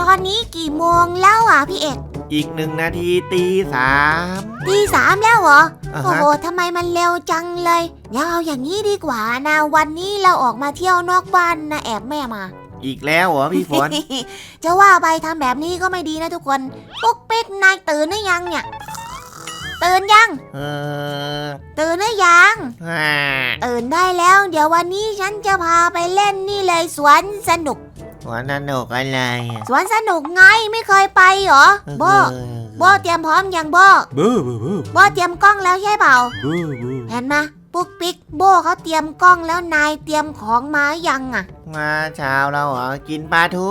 ตอนนี้กี่โมงแล้วอะพี่เอก อีกหนึ่งนาทีตีสามตีสามแล้วเหรออ่าโอ้ฮะโหทำไมมันเร็วจังเลยเดี๋ยวเอาอย่างนี้ดีกว่านะ วันนี้เราออกมาเที่ยวนอกบ้านนะแอบแม่มา อีกแล้วเหรอพี่ฝน จะว่าไปทำแบบนี้ก็ไม่ดีนะทุกคน ปุ๊กปิ๊กนายตื่นหรือยังเนี่ย ตื่นยังเออตื่นหรือยังฮ่าตื่นได้แล้ว เดี๋ยววันนี้ฉันจะพาไปเล่นนี่เลยสวนสนุก หัวนันหนกอะไรอะสวนสนุกไงไม่เคยไปเหรอโบโบเตรียมพร้อมยังโบบูบูบูโบเตรียมกล้องแล้วใช่เปล่าบูบูเห็นไหมปุ๊กปิ๊กโบเขาเตรียมกล้องแล้วนายเตรียมของมายังอะ มาเช้าเราเหรอกินปลาทู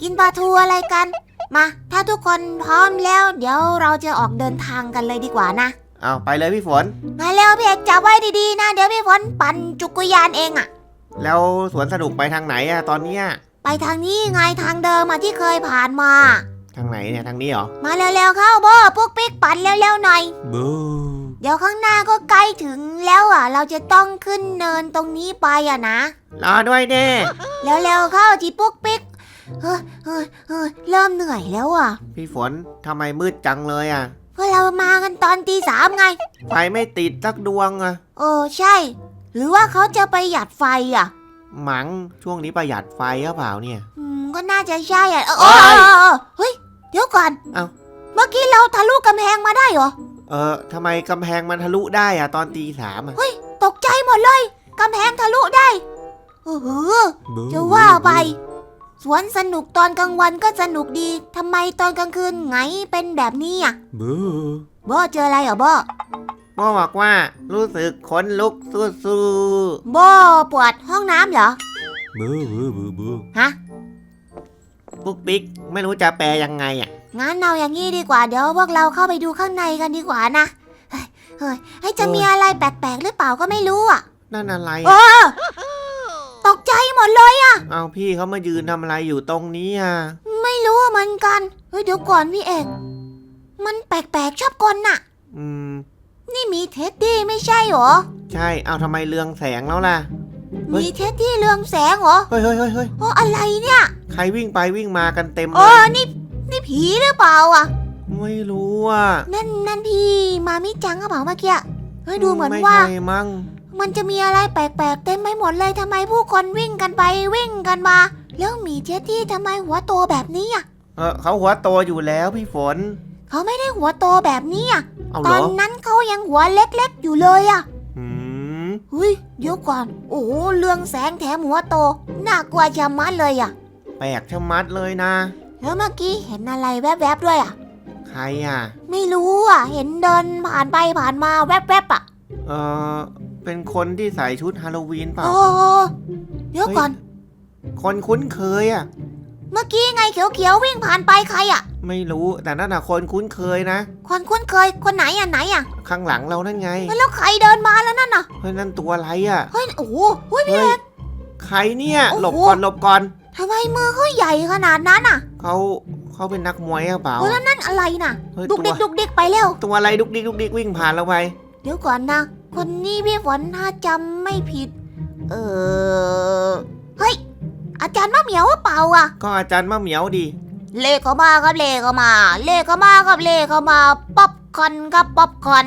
กินปลาทูอะไรกัน มา ถ้าทุกคนพร้อมแล้ว เดี๋ยวเราจะออกเดินทางกันเลยดีกว่านะเอาไปเลยพี่ฝน มาเร็วพี่เอกจับไว้ดีๆนะ เดี๋ยวพี่ฝนปั่นจักรยานเองอะ แล้วสวนสนุกไปทางไหนอะตอนเนี้ย ไปทางนี้ไงทางเดิมมาที่เคยผ่านมา ทางไหนเนี่ยทางนี้เหรอมาเร็วๆเข้าโบปุ๊กปิ๊กปั่นเร็วๆหน่อย บูเดี๋ยวข้างหน้าก็ใกล้ถึงแล้วอะ เราจะต้องขึ้นเนินตรงนี้ไปอะนะรอด้วยเด้เร็วๆเข้าจีปุ๊กปิ๊กเฮ้ยเฮ้ยเฮ้ยเริ่มเหนื่อยแล้วอะพี่ฝนทำไมมืดจังเลยอะเพราะเรามากันตอนตีสามไง ไฟไม่ติดสักดวงอะเออใช่ หรือว่าเขาจะประหยัดไฟอะห มังช่วงนี้ประหยัดไฟหรือเปล่าเนี่ย อืมก็น่าจะใช่อะเออโอ๊เออยเออเออเฮ้ย เดี๋ยวก่อนเอ้า เมื่อกี้เราทะลุกำแพงมาได้เหรอ เออทำไมกำแพงมันทะลุได้อะตอนตีสามอะตกใจหมดเลยกำแพงทะลุได้เออหือจะว่าไป สวนสนุกตอนกลางวันก็สนุกดีทำไมตอนกลางคืนไงเป็นแบบนี้อะบูโบเจออะไรเหรอโบพ่อบอกว่ารู้สึกขนลุกสู้สู้โบปวดห้องน้ำเหรอ บูบูบูบูฮะปุ๊กปิ๊กไม่รู้จะแปลยังไงอะงั้นเอาอย่างนี้ดีกว่า เดี๋ยวพวกเราเข้าไปดูข้างในกันดีกว่านะ เฮ้ยเฮ้ยเฮ้ยจะมีอะไรแปลกๆหรือเปล่าก็ไม่รู้อะ นั่นอะไรเออะอ ตกใจหมดเลย เอาพี่เขามายืนทำอะไรอยู่ตรงนี้อะไม่รู้เหมือนกัน เฮ้ยเดี๋ยวก่อนพี่เอก มันแปลกๆชอบกลน่ะ อืม นี่มีเท็ดดี้ไม่ใช่เหรอ ใช่ เอาทำไมเรืองแสงแล้วล่ะ เฮ้ย มีเท็ดดี้เรืองแสงเหรอเฮ้ยเฮ้ยเฮ้ยเฮ้ยโอ้อะไรเนี่ยใครวิ่งไปวิ่งมากันเต็มเลเออยนี่ นี่ผีหรือเปล่าอะ ไม่รู้อะนั่นนั่นพี่มามิจังกระเป๋าเมื่อกี้เฮ้ยดูเหมือนไว่า ใช่มั้ง มันจะมีอะไรแปลกๆเต็มไปหมดเลยทำไมผู้คนวิ่งกันไปวิ่งกันมา แล้วหมีเท็ดดี้ทำไมหัวโตแบบนี้อะ เออเขาหัวโตอยู่แล้วพี่ฝน เขาไม่ได้หัวโตแบบนี้อะ เอาตเหรอนอนั้นเขายังหัวเล็กๆ อยู่เลยอะอืมเฮ้ยเดี๋ยวก่อน โอ้โหเรืองแสงแถมหัวโต น่ากลัวชะมัดเลยอะแปลกชะมัดเลยนะ แล้วเมื่อกี้เห็นอะไรแวบๆด้วยอะใครอะ ไม่รู้อะเห็นเดินผ่านไปผ่านมาแวบๆอะเออเป็นคนที่ใส่ชุดฮาโลวีนเปล่า โอ้เดี๋ยวก่อน คนคุ้นเคยอะ เมื่อกี้ไงเขียวๆวิ่งผ่านไปใครอะไม่รู้แต่นั่นน่ะคนคุ้นเคยนะ คนคุ้นเคยคนไหนอะไหนอะข้างหลังเรานั่นไงเฮ้ยแล้วใครเดินมาแล้วนั่นน่ะเฮ้ยนั่นตัวอะไรอะเฮ้ยโอ้โหเฮ้ยพี่เฮ้ยใครเนี่ยโอ้โห หลบก่อนหลบก่อนทำไมมือเขาใหญ่ขนาดนั้นอะเขาเขาเป็นนักมวยหรือเปล่าเฮ้ยแล้วนั่นอะไรน่ะ เฮ้ยดุกตัดิวกดุกดิกไปเร็ว ตัวอะไรดุกดิกดุกดิกวิ่งผ่านเราไปเดี๋ยวก่อนนะ คนนี้พี่ฝนถ้าจำไม่ผิด เออเฮ้ย อาจารย์มะเหมียวหรือเปล่าอะ ก็อาจารย์มะเหมียวดี เลขเข้ามาครับเลขเข้ามา เลขเข้ามาครับเลขเข้ามาป๊อปคอร์นครับป๊อปคอร์น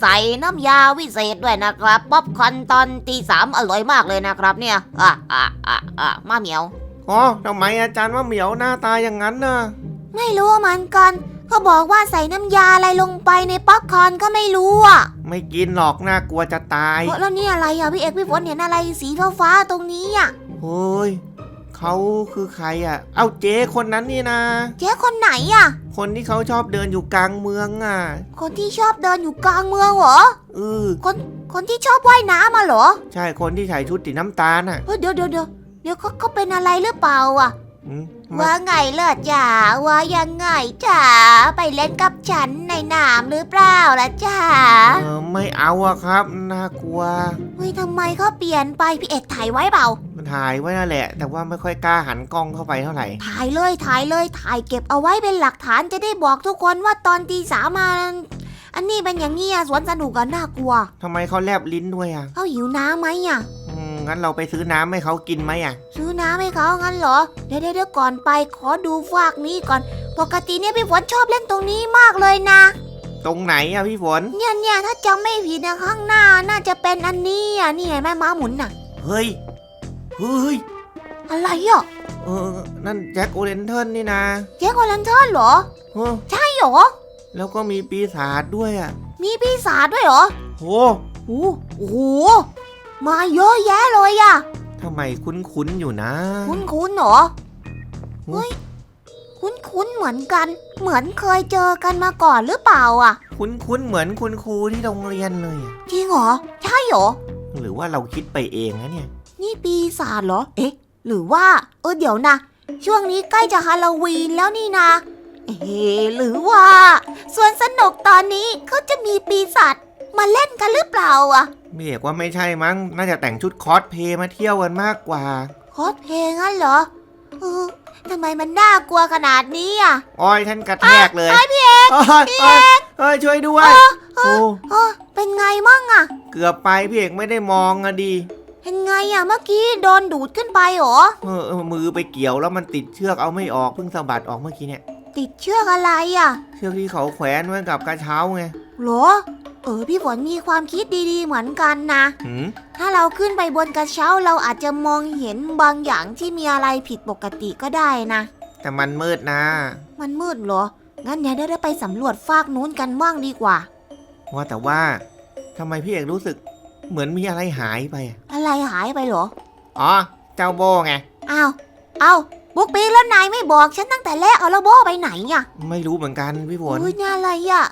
ใส่น้ำยาวิเศษด้วยนะครับป๊อปคอร์นตอนตีสามอร่อยมากเลยนะครับเนี่ยอะอะอะอะมาเหมียวอ๋อทำไมอาจารย์มะเหมียวหน้าตาอย่างนั้นน่ะไม่รู้เหมือนกันเขาบอกว่าใส่น้ำยาอะไรลงไปในป๊อปคอร์นก็ไม่รู้อะ ไม่กินหรอกน่ากลัวจะตายเฮ้ยแล้วนี่อะไรอะพี่เอกพี่ฝนเห็นอะไรสีฟ้าๆตรงนี้อะเฮ้ย เขาคือใครอะ เอาเจ๊คนนั้นนี่นะ เจ๊คนไหนอะ คนที่เขาชอบเดินอยู่กลางเมืองอะ คนที่ชอบเดินอยู่กลางเมืองเหรอเออคนที่ชอบว่ายน้ำมาเหรอ ใช่คนที่ใส่ชุดสีน้ำตาลอะเฮ้ยเดี๋ยวเดี๋ยวเดี๋ยวเดี๋ยวเขาเขาเป็นอะไรหรือเปล่าอะอืมว่าไงเลิศจ๋าว่ายังไงจ๋าไปเล่นกับฉันในน้ำหรือเปล่าล่ะจ๋าเออไม่เอาอะครับ น่ากลัว เฮ้ยทำไมเขาเปลี่ยนไปพี่เอกถ่ายไว้เปล่ามัน ถ่ายไว้นั่นแหละ แต่ว่าไม่ค่อยกล้าหันกล้องเข้าไปเท่าไหร่ ถ่ายเลยถ่ายเลยถ่ายเก็บเอาไว้เป็นหลักฐานจะได้บอกทุกคนว่าตอนตีสามมาอันนี้เป็นอย่างนี้อะสวนสนุกกันน่ากลัวทำไมเขาแลบลิ้นด้วยอะเขาหิวน้ำไหมอะอืมงั้นเราไปซื้อน้ำให้เขากินไหมอะ ซื้อน้ำให้เขางั้นเหรอเดี๋ยวเดี๋ยวเดี๋ยวก่อนไปขอดูฟากนี้ก่อน ปกติเนี่ยพี่ฝนชอบเล่นตรงนี้มากเลยนะ ตรงไหนอะพี่ฝน เนี่ยเนี่ยถ้าจำไม่ผิดนะข้างหน้าน่าจะเป็นอันนี้อะนี่ไงแม่ม้าหมุนน่ะ เฮ้ย เฮ้ย อะไรอะเออ นั่นแจ็คโอเลนเทิร์นนี่นะเจ๊กอลันเทอร์เหรอ เฮ้อใช่เหรอ แล้วก็มีปีศาจด้วยอะมีปีศาจด้วยเหรอโหโอ้โอ้โหมาเยอะแยะเลยอะ ทำไมคุ้นๆอยู่นะ คุ้นคุ้นๆเหรอ เฮ้ย คุ้นคุ้นๆเหมือนกัน เหมือนเคยเจอกันมาก่อนหรือเปล่าอะ คุ้นๆเหมือนคุณครูที่โรงเรียนเลยอะจริงเหรอ ใช่เหรอ หรือว่าเราคิดไปเองนะเนี่ย นี่ปีศาจเหรอ เอ๊ะ หรือว่า เออเดี๋ยวนะ ช่วงนี้ใกล้จะฮาโลวีนแล้วนี่นะ เอ๊ะหรือว่าสวนสนุกตอนนี้เขาจะมีปีศาจมาเล่นกันหรือเปล่าอะเมียกว่าไม่ใช่มั้ง น่าจะแต่งชุดคอสเพลย์มาเที่ยวกันมากกว่า คอสเพลงงั้นเหรอเออทำไมมันน่ากลัวขนาดนี้อะอ้อยท่านกระแทกเลยไอ้พี่เอกเอ้ยเอ้ยเอ้ยช่วยด้วย โอ้เออเป็นไงมั่งอะ เกือบไปพี่เอกไม่ได้มองอะดี เป็นไงอะเมื่อกี้โดนดูดขึ้นไปเหรอ เออเออมือไปเกี่ยวแล้วมันติดเชือกเอาไม่ออกเพิ่งสะบัดออกเมื่อกี้เนี่ย ติดเชือกอะไรอะเชือกที่เขาแขวนไว้กับกระเช้าไงเหรอ เออพี่ฝนมีความคิดดีๆเหมือนกันนะ หืมถ้าเราขึ้นไปบนกระเช้าเราอาจจะมองเห็นบางอย่างที่มีอะไรผิดปกติก็ได้นะ แต่มันมืดนะมันมืดเหรอ งั้นเดี๋ยวเราได้ไปสำรวจฟากนู้นกันบ้างดีกว่า ว่าแต่ว่าทำไมพี่เอกรู้สึก เหมือนมีอะไรหายไปอะอะไรหายไปเหรอ อ๋อ เจ้าโบไง อ้าวอ้าวบุ๊กปีแล้วนายไม่บอกฉันตั้งแต่แรกเอาแล้วโบไปไหนอะไม่รู้เหมือนกันพี่ฝน อุ้ยนี่อะไรอะ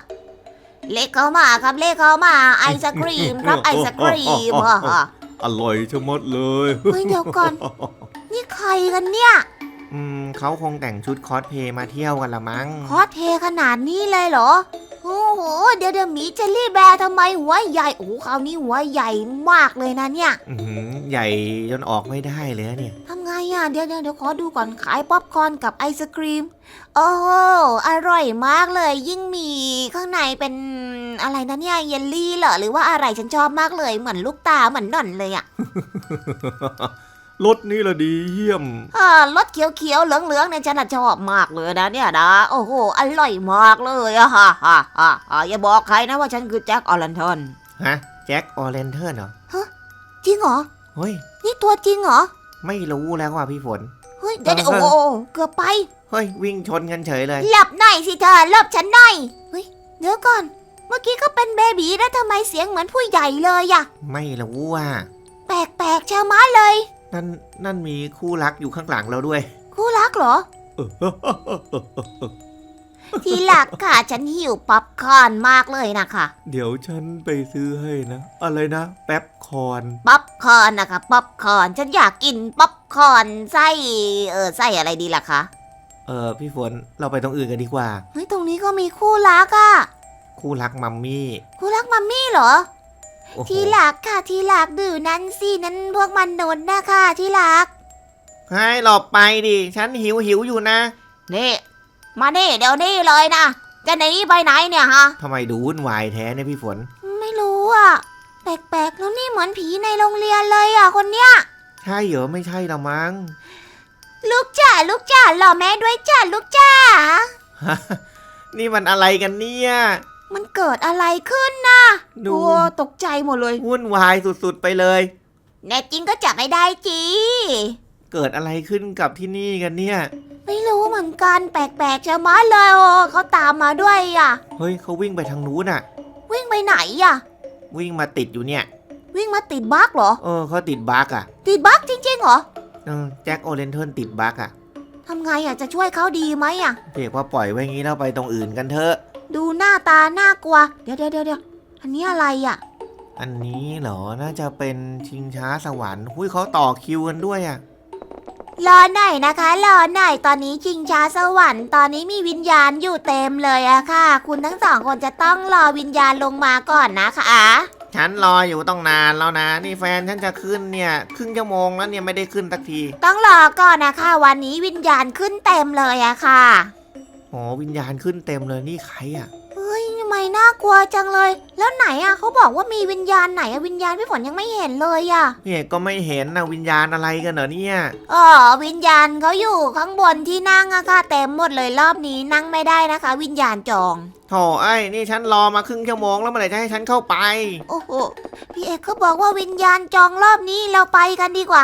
เลขเข้ามาครับเลขเข้ามาไอศครีมครับไอศครีมอะอร่อยชะมัดเลย เฮ้ยเดี๋ยวก่อน นี่ใครกันเนี่ย อืมเขาคงแต่งชุดคอสเพลย์มาเที่ยวกันละมั้ง คอสเทขนาดนี้เลยเหรอ โอ้โห เดี๋ยวเดี๋ยวหมีเจลลี่แบร์ทำไมหัวใหญ่ โอ้โหคราวนี้หัวใหญ่มากเลยนะเนี่ยอื้อหือใหญ่จนออกไม่ได้เลยนะเนี่ย ทำไงอะ เดี๋ยวเดี๋ยวเดี๋ยวขอดูก่อนขายป๊อปคอร์นกับไอศครีม โอ้โห อร่อยมากเลย ยิ่งมีข้างในเป็นอะไรนะเนี่ยเยลลี่เหรอ หรือว่าอะไรฉันชอบมากเลย เหมือนลูกตาเหมือนหน่อนเลยอะ รถนี่ละดีเยี่ยมอ่ารสเขียวๆเหลืองๆเนี่ยฉันน่ะชอบมากเลยนะเนี่ยนะ โอ้โห อร่อยมากเลยอะฮ่าฮ่าฮ่าฮ่าอย่าบอกใครนะว่าฉันคือแจ็คออลันทอนฮะแจ็คออเรนเทิร์นเหรอจริงเหรอ เฮ้ย นี่ตัวจริงเหรอ ไม่รู้แล้วว่ะพี่ฝน เฮ้ยเดี๋ยวเดี๋ยวเอโอ้อโหเกือบไป เฮ้ย วิ่งชนกันเฉยเลย หลับหน่อยสิเธอหลับฉันหน่อย เฮ้ย เดี๋ยวก่อน เมื่อกี้ก็เป็นเบบีแล้วทำไมเสียงเหมือนผู้ใหญ่เลยอะไม่รู้ว่าแปลกๆชะมัดเลย นั่นนั่นมีคู่รักอยู่ข้างหลังเราด้วย คู่รักเหรอ ที่หลักค่ะ ฉันหิวป๊อปคอร์นมากเลยนะคะเดี๋ยวฉันไปซื้อให้นะ อะไรนะ แป๊บคอนป๊อปคอร์นนะคะป๊อปคอร์นฉันอยากกินป๊อปคอร์นไส้เออไส้อะไรดีล่ะคะเออพี่ฝนเราไปตรงอื่นกันดีกว่า เฮ้ยตรงนี้ก็มีคู่รักอะคู่รักมัมมี่ คู่รักมัมมี่เหรอ โอ้โหที่หลักค่ะที่หลักดื่นั้นสินั้นพวกมันนุษย์นะคะที่หลัก ให้หลบไปดิ ฉันหิวหิวอยู่นะนี่ มานี่เดี๋ยวนี้เลยนะ จะหนีไปไหนเนี่ยฮะ ทำไมดูวุ่นวายแท้เนี่ยพี่ฝน ไม่รู้อะ แปลกๆ แล้วนี่เหมือนผีในโรงเรียนเลยอะคนเนี้ย ใช่เหรอไม่ใช่ละมั้ง ลูกจ๋าลูกจ๋ารอแม่ด้วยจ้าลูกจ๋า นี่มันอะไรกันเนี่ย มันเกิดอะไรขึ้นนะดู โอ้ตกใจหมดเลย วุ่นวายสุดๆไปเลย แน่จริงก็จับไม่ได้จีเกิดอะไรขึ้นกับที่นี่กันเนี่ย ไม่รู้เหมือนกันแปลกๆจะมาเลยโอ้เขาตามมาด้วยอะ เฮ้ยเขาวิ่งไปทางนู้นอะวิ่งไปไหนอะ วิ่งมาติดอยู่เนี่ย วิ่งมาติดบั๊กเหรอ เออเขาติดบั๊กอะติดบั๊กจริงๆเหรอเออแจ็คโอเรนเทิร์นติดบั๊กอะทำไงอะจะช่วยเขาดีไหมอะ เรียกว่าปล่อยไว้งี้แล้วไปตรงอื่นกันเถอะ ดูหน้าตาน่ากลัว เดี๋ยวเดี๋ยวเดี๋ยวเดี๋ยวอันนี้อะไรอะ อันนี้เหรอ น่าจะเป็นชิงช้าสวรรค์หุ้ยเขาต่อคิวกันด้วยอะรอหน่อยนะคะ รอหน่อยตอนนี้ชิงช้าสวรรค์ตอนนี้มีวิญญาณอยู่เต็มเลยอะค่ะ คุณทั้งสองคนจะต้องรอวิญญาณลงมาก่อนนะคะฉันรออยู่ต้องนานแล้วนะ นี่แฟนฉันจะขึ้นเนี่ยครึ่งชั่วโมงแล้วเนี่ยไม่ได้ขึ้นสักที ต้องรอก่อนนะคะ วันนี้วิญญาณขึ้นเต็มเลยอะค่ะ อ๋อวิญญาณขึ้นเต็มเลยนี่ใครอะเฮ้ยไมน่ากลัวจังเลย แล้วไหนอะเขาบอกว่ามีวิญญาณไหนอะวิญญาณพี่ฝนยังไม่เห็นเลยอะพี่เอกก็ไม่เห็นนะวิญญาณอะไรกันเหรอเนี่ยอ๋อวิญญาณเขาอยู่ข้างบนที่นั่งอะค่ะเต็มหมดเลยรอบนี้นั่งไม่ได้นะคะ วิญญาณจองโถไอ้ยนี่ฉันรอมาครึ่งชั่วโมงแล้วเมื่อไหร่จะให้ฉันเข้าไป โอ้โหพี่เอกเขาบอกว่าวิญญาณจองรอบนี้เราไปกันดีกว่า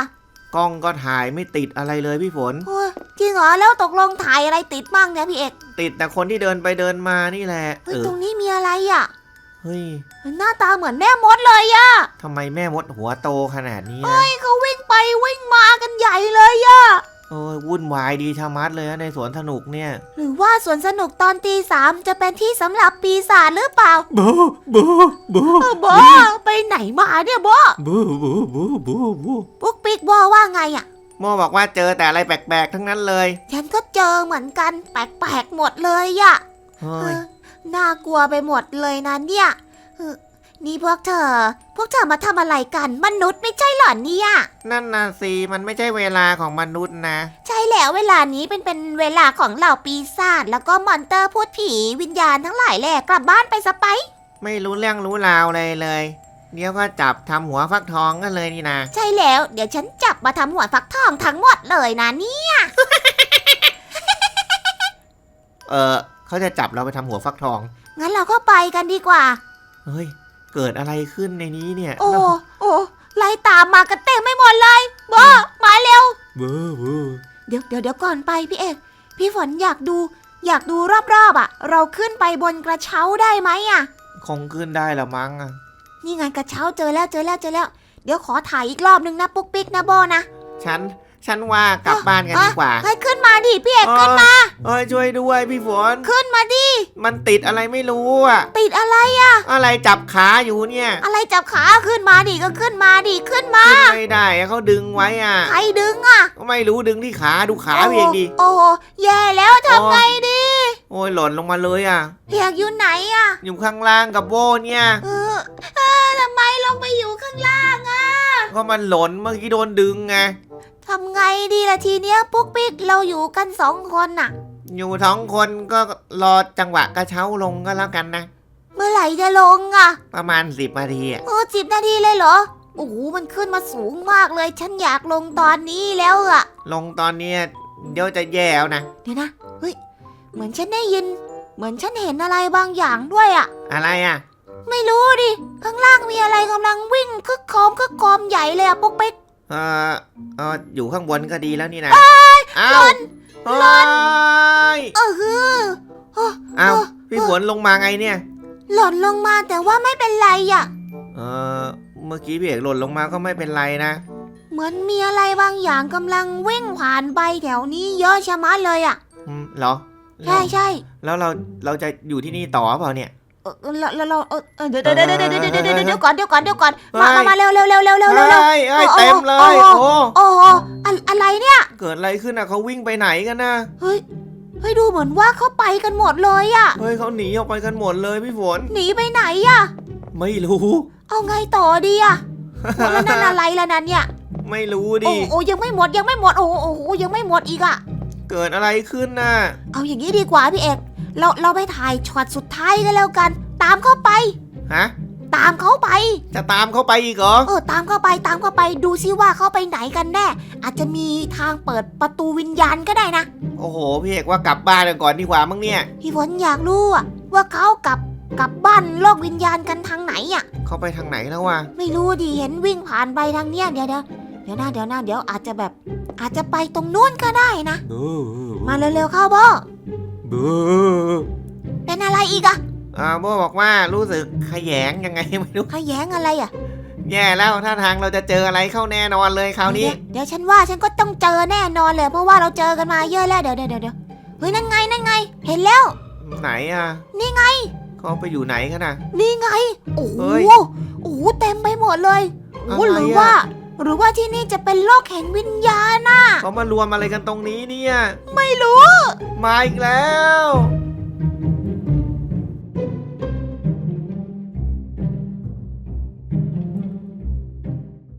กล้องก็ถ่ายไม่ติดอะไรเลยพี่ฝน โอ้ยจริงเหรอแล้วตกลงถ่ายอะไรติดบ้างเนี่ยพี่เอกติดแต่คนที่เดินไปเดินมานี่แหละเฮ้ยเออตรงนี้มีอะไรอะเฮ้ยหน้าตาเหมือนแม่มดเลยอะทำไมแม่มดหัวโตขนาดนี้นะเฮ้ยเขาวิ่งไปวิ่งมากันใหญ่เลยอะโอ้ยวุ่นวายดีชะมัดเลยนะในสวนสนุกเนี่ย หรือว่าสวนสนุกตอนตีสามจะเป็นที่สำหรับปีศาจหรือเปล่าบูบูบูเออโบไปไหนมาเนี่ยโบบูบูบูบูบูปุ๊ก ปิ๊กโบว่าไงอะโมบอกว่าเจอแต่อะไรแปลกๆ ทั้งนั้นเลยฉันก็เจอเหมือนกันแปลกๆหมดเลยอะเฮ้เอยอน่ากลัวไปหมดเลยนะเนี่ยเออนี่พวกเธอ พวกเธอมาทำอะไรกัน มนุษย์ไม่ใช่เหรอเนี่ย นั่นน่ะสิมันไม่ใช่เวลาของมนุษย์นะ ใช่แล้วเวลานี้เป็นเป็นเวลาของเหล่าปีศาจแล้วก็มอนเตอร์พูดผีวิญญาณทั้งหลายแหละกลับบ้านไปสไป ไม่รู้เรื่องรู้ราวเลยเลย เดี๋ยวก็จับทำหัวฟักทองกันเลยนี่นะใช่แล้ว เดี๋ยวฉันจับมาทำหัวฟักทองทั้งหมดเลยนะนี่เออเขาจะจับเราไปทำหัวฟักทอง งั้นเราก็ไปกันดีกว่า เฮ้ย เกิดอะไรขึ้นในนี้เนี่ยโอ้โอ้ไล่ตามมากันเต็มไม่หมดเลยโบมาเร็วบูบูเดี๋ยวเดี๋ยวเดี๋ยวก่อนไปพี่เอกพี่ฝนอยากดู อยากดูรอบๆอะ เราขึ้นไปบนกระเช้าได้ไหมอะ คงขึ้นได้ละมั้งอะ นี่ไงกระเช้าเจอแล้วเจอแล้วเจอแล้ว เดี๋ยวขอถ่ายอีกรอบนึงนะปุ๊กปิ๊กนะโบนะ ฉัน ฉันว่ากลับบ้านกันดีกว่า ให้ขึ้นมาดิพี่เอกขึ้นมา เอ้ยช่วยด้วยพี่ฝน ขึ้นมาดิ มันติดอะไรไม่รู้อะติดอะไรอะอะไรจับขาอยู่เนี่ย อะไรจับขาขึ้นมาดิก็ขึ้นมาดิขึ้นมา ขึ้นไม่ได้อะเขาดึงไว้อะ ใครดึงอะไม่รู้ดึงที่ขาดูขาเพียงดีโอ้โหแย่แล้วทำไงดี โอ้ยหล่นลงมาเลยอะเพียกอยู่ไหนอะอยู่ข้างล่างกับโบเนี่ย เออเออทำไม ลงไปอยู่ข้างล่างอะก็มันหล่นเมื่อกี้โดนดึงไง ทำไงดีล่ะทีเนี้ยปุ๊กปิ๊กเราอยู่กันสองคนน่ะ อยู่ท้องคนก็รอจังหวะกระเช้าลงก็แล้วกันนะ เมื่อไหร่จะลงอะประมาณสิบนาทีอะโอ้สิบนาทีเลยเหรอ โอ้โหมันขึ้นมาสูงมากเลย ฉันอยากลงตอนนี้แล้วอะลงตอนเนี้ยเดี๋ยวจะแย่แล้วนะ เดี๋ยวนะ เฮ้ย เหมือนฉันได้ยิน เหมือนฉันเห็นอะไรบางอย่างด้วยอะอะไรอะ ไม่รู้ดิ ข้างล่างมีอะไรกำลังวิ่งคึกโครมคึกโครมใหญ่เลยอะปุ๊กปิ๊กเออเอออยู่ข้างบนก็ดีแล้วนี่นะอ้าวเฮ้ยเออฮืออ้าวพี่ฝนลงมาไงเนี่ย หล่นลงมาแต่ว่าไม่เป็นไรอะเออเมื่อกี้พี่เอกหล่นลงมาก็ไม่เป็นไรนะ เหมือนมีอะไรบางอย่างกำลังวิ่งผ่านไปแถวนี้เยอะชะมัดเลยอะอืมเหรอใช่ใช่แล้วเราเราจะอยู่ที่นี่ต่อเปล่าเนี่ย เออเราเราเราเออเออเดี๋ยวเดี๋ยวเดี๋ยวเดี๋ยวเดี๋ยวเดี๋ยวเดี๋ยวก่อนเดี๋ยวก่อนเดี๋ยวก่อนมามามาเร็วเร็วเร็วเร็วเร็วเร็วเร็วเฮ้ยเฮ้ยเต็มเลยโอ้โอ้โอ้อะอะไรเนี่ย เกิดอะไรขึ้นอะเขาวิ่งไปไหนกันนะเฮ้ยเฮ้ยดูเหมือนว่าเขาไปกันหมดเลยอะ เฮ้ยเขาหนีออกไปกันหมดเลยพี่ฝนหนีไปไหนอะ ไม่รู้ เอาไงต่อดีอะแล้วนั่นอะไรล่ะนั่นเนี่ย ไม่รู้ดิ โอ้ยังไม่หมดยังไม่หมดโอ้โหโอ้ยังไม่หมดอีกอะ เกิดอะไรขึ้นน่ะ เอาอย่างนี้ดีกว่าพี่เอก เราเราไปถ่ายช็อตสุดท้ายกันแล้วกัน ตามเข้าไป ฮะ ตามเขาไป จะตามเขาไปอีกเหรอ เออตามเข้าไปตามเข้าไปดูซิว่าเขาไปไหนกันแน่ อาจจะมีทางเปิดประตูวิญญาณก็ได้นะ โอ้โห พี่เอกว่ากลับบ้านกันก่อนดีกว่ามั้งเนี่ย พี่ฝนอยากรู้อะว่าเขากลับกลับบ้านโลกวิญญาณกันทางไหนอะเขาไปทางไหนแล้ววะ ไม่รู้ดิเห็นวิ่งผ่านไปทางเนี้ยเดี๋ยวเดี๋ยวเดี๋ยวนะเดี๋ยวนะเดี๋ยวอาจจะแบบ อาจจะไปตรงนู้นก็ได้นะ มาเร็วๆเข้าโบ บูเป็นอะไรอีกอะอ่าโบบอกว่ารู้สึกขยงยังไงไม่รู้ขยแยงอะไรอะแย่แล้วถ้าทางเราจะเจออะไรเข้าแน่นอนเลยคราวนี้เดี๋ยวเดี๋ยวฉันว่าฉันก็ต้องเจอแน่นอนเลย เพราะว่าเราเจอกันมาเยอะแล้วเดี๋ยวเดี๋ยวเดี๋ยวเดี๋ยวเฮ้ยนั่นไงนั่นไง เห็นแล้ว ไหนอะ นี่ไงเขาไปอยู่ไหนกันน่ะนี่ไง โอ้โหเฮ้ยโอ้โหเต็มไปหมดเลยโอ้โหอะไรหรืออะว่า หรือว่าที่นี่จะเป็นโลกแห่งวิญญาณน่ะเขามารวมอะไรกันตรงนี้เนี่ย ไม่รู้ มาอีกแล้ว